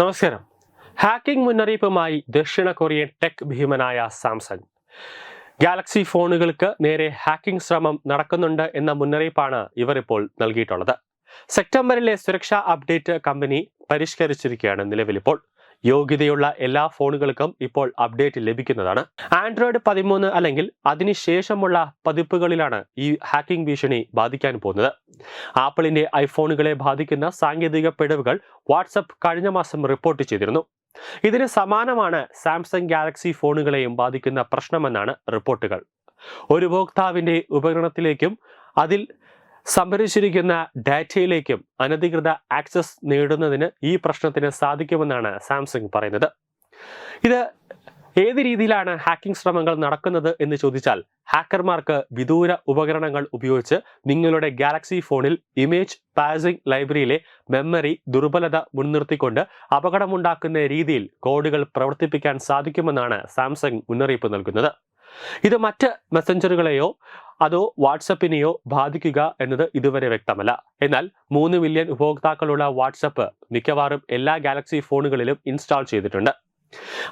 നമസ്കാരം. ഹാക്കിംഗ് മുന്നറിയിപ്പുമായി ദക്ഷിണ കൊറിയൻ ടെക് ഭീമനായ സാംസങ് ഗാലക്സി ഫോണുകൾക്ക് നേരെ ഹാക്കിംഗ് ശ്രമം നടക്കുന്നുണ്ട് എന്ന മുന്നറിയിപ്പാണ് ഇവർ ഇപ്പോൾ നൽകിയിട്ടുള്ളത്. സെപ്റ്റംബറിലെ സുരക്ഷാ അപ്ഡേറ്റ് കമ്പനി പരിഷ്കരിച്ചിരിക്കുകയാണ് നിലവിലിപ്പോൾ. യോഗ്യതയുള്ള എല്ലാ ഫോണുകൾക്കും ഇപ്പോൾ അപ്ഡേറ്റ് ലഭിക്കുന്നതാണ്. ആൻഡ്രോയിഡ് പതിമൂന്ന് അല്ലെങ്കിൽ അതിനുശേഷമുള്ള പതിപ്പുകളിലാണ് ഈ ഹാക്കിംഗ് ഭീഷണി ബാധിക്കാൻ പോകുന്നത്. ആപ്പിളിന്റെ ഐഫോണുകളെ ബാധിക്കുന്ന സാങ്കേതിക പിഴവുകൾ വാട്സപ്പ് കഴിഞ്ഞ മാസം റിപ്പോർട്ട് ചെയ്തിരുന്നു. ഇതിന് സമാനമാണ് സാംസങ് ഗാലക്സി ഫോണുകളെയും ബാധിക്കുന്ന പ്രശ്നമെന്നാണ് റിപ്പോർട്ടുകൾ. ഒരു ഉപഭോക്താവിന്റെ ഉപകരണത്തിലേക്കും അതിൽ സംഭരിച്ചിരിക്കുന്ന ഡാറ്റയിലേക്കും അനധികൃത ആക്സസ് നേടുന്നതിന് ഈ പ്രശ്നത്തിന് സാധിക്കുമെന്നാണ് സാംസങ് പറയുന്നത്. ഇത് ഏത് രീതിയിലാണ് ഹാക്കിംഗ് ശ്രമങ്ങൾ നടക്കുന്നത് എന്ന് ചോദിച്ചാൽ ഹാക്കർമാർക്ക് വിദൂര ഉപകരണങ്ങൾ ഉപയോഗിച്ച് നിങ്ങളുടെ ഗാലക്സി ഫോണിൽ ഇമേജ് പാസിംഗ് ലൈബ്രറിയിലെ മെമ്മറി ദുർബലത മുൻനിർത്തിക്കൊണ്ട് അപകടമുണ്ടാക്കുന്ന രീതിയിൽ കോഡുകൾ പ്രവർത്തിപ്പിക്കാൻ സാധിക്കുമെന്നാണ് സാംസങ് മുന്നറിയിപ്പ് നൽകുന്നത്. ഇത് മറ്റ് മെസ്സഞ്ചറുകളെയോ അതോ വാട്സപ്പിനെയോ ബാധിക്കുക എന്നത് ഇതുവരെ വ്യക്തമല്ല. എന്നാൽ മൂന്ന് മില്യൺ ഉപഭോക്താക്കളുള്ള വാട്സപ്പ് മിക്കവാറും എല്ലാ ഗാലക്സി ഫോണുകളിലും ഇൻസ്റ്റാൾ ചെയ്തിട്ടുണ്ട്.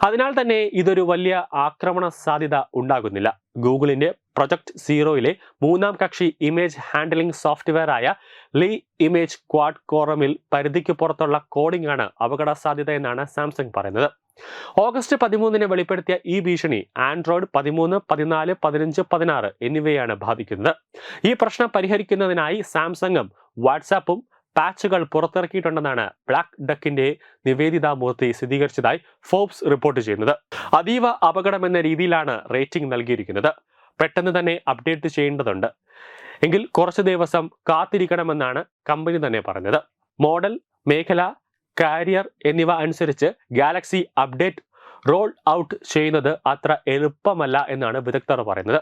അതിനാൽ തന്നെ ഇതൊരു വലിയ ആക്രമണ സാധ്യത ഉണ്ടാകുന്നില്ല. ഗൂഗിളിന്റെ പ്രൊജക്ട് സീറോയിലെ മൂന്നാം കക്ഷി ഇമേജ് ഹാൻഡലിംഗ് സോഫ്റ്റ്വെയർ ആയ ലീ ഇമേജ് ക്വാഡ് കോറമിൽ പരിധിക്ക് പുറത്തുള്ള കോഡിംഗ് ആണ് അപകട സാധ്യത എന്നാണ് സാംസങ് പറയുന്നത്. ഓഗസ്റ്റ് പതിമൂന്നിന് വെളിപ്പെടുത്തിയ ഈ ഭീഷണി ആൻഡ്രോയിഡ് പതിമൂന്ന് പതിനാല് പതിനഞ്ച് പതിനാറ് എന്നിവയാണ് ബാധിക്കുന്നത്. ഈ പ്രശ്നം പരിഹരിക്കുന്നതിനായി സാംസങ്ങും വാട്സാപ്പും പാച്ചുകൾ പുറത്തിറക്കിയിട്ടുണ്ടെന്നാണ് ബ്ലാക്ക് ഡക്കിന്റെ നിവേദിത മൂർത്തി സ്ഥിരീകരിച്ചതായി ഫോബ്സ് റിപ്പോർട്ട് ചെയ്യുന്നത്. അതീവ അപകടമെന്ന രീതിയിലാണ് റേറ്റിംഗ് നൽകിയിരിക്കുന്നത്. പെട്ടെന്ന് തന്നെ അപ്ഡേറ്റ് ചെയ്യേണ്ടതുണ്ട്. എങ്കിൽ കുറച്ച് ദിവസം കാത്തിരിക്കണമെന്നാണ് കമ്പനി തന്നെ പറഞ്ഞത്. മോഡൽ മേഖല കാരിയർ എന്നിവ അനുസരിച്ച് ഗാലക്സി അപ്ഡേറ്റ് റോൾ ഔട്ട് ചെയ്യുന്നത് അത്ര എളുപ്പമല്ല എന്നാണ് വിദഗ്ധർ പറയുന്നത്.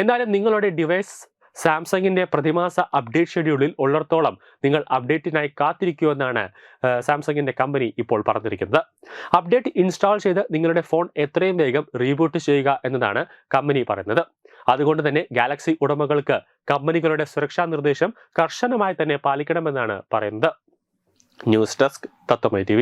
എന്നാലും നിങ്ങളുടെ ഡിവൈസ് സാംസങ്ങിന്റെ പ്രതിമാസ അപ്ഡേറ്റ് ഷെഡ്യൂളിൽ ഉള്ളിടത്തോളം നിങ്ങൾ അപ്ഡേറ്റിനായി കാത്തിരിക്കുമെന്നാണ് സാംസങ്ങിന്റെ കമ്പനി ഇപ്പോൾ പറഞ്ഞിരിക്കുന്നത്. അപ്ഡേറ്റ് ഇൻസ്റ്റാൾ ചെയ്ത് നിങ്ങളുടെ ഫോൺ എത്രയും വേഗം റീബൂട്ട് ചെയ്യുക എന്നതാണ് കമ്പനി പറയുന്നത്. അതുകൊണ്ട് തന്നെ ഗാലക്സി ഉടമകൾക്ക് കമ്പനികളുടെ സുരക്ഷാ നിർദ്ദേശം കർശനമായി തന്നെ പാലിക്കണമെന്നാണ് പറയുന്നത്. ന്യൂസ് ഡെസ്ക് തത്വമൈ ടി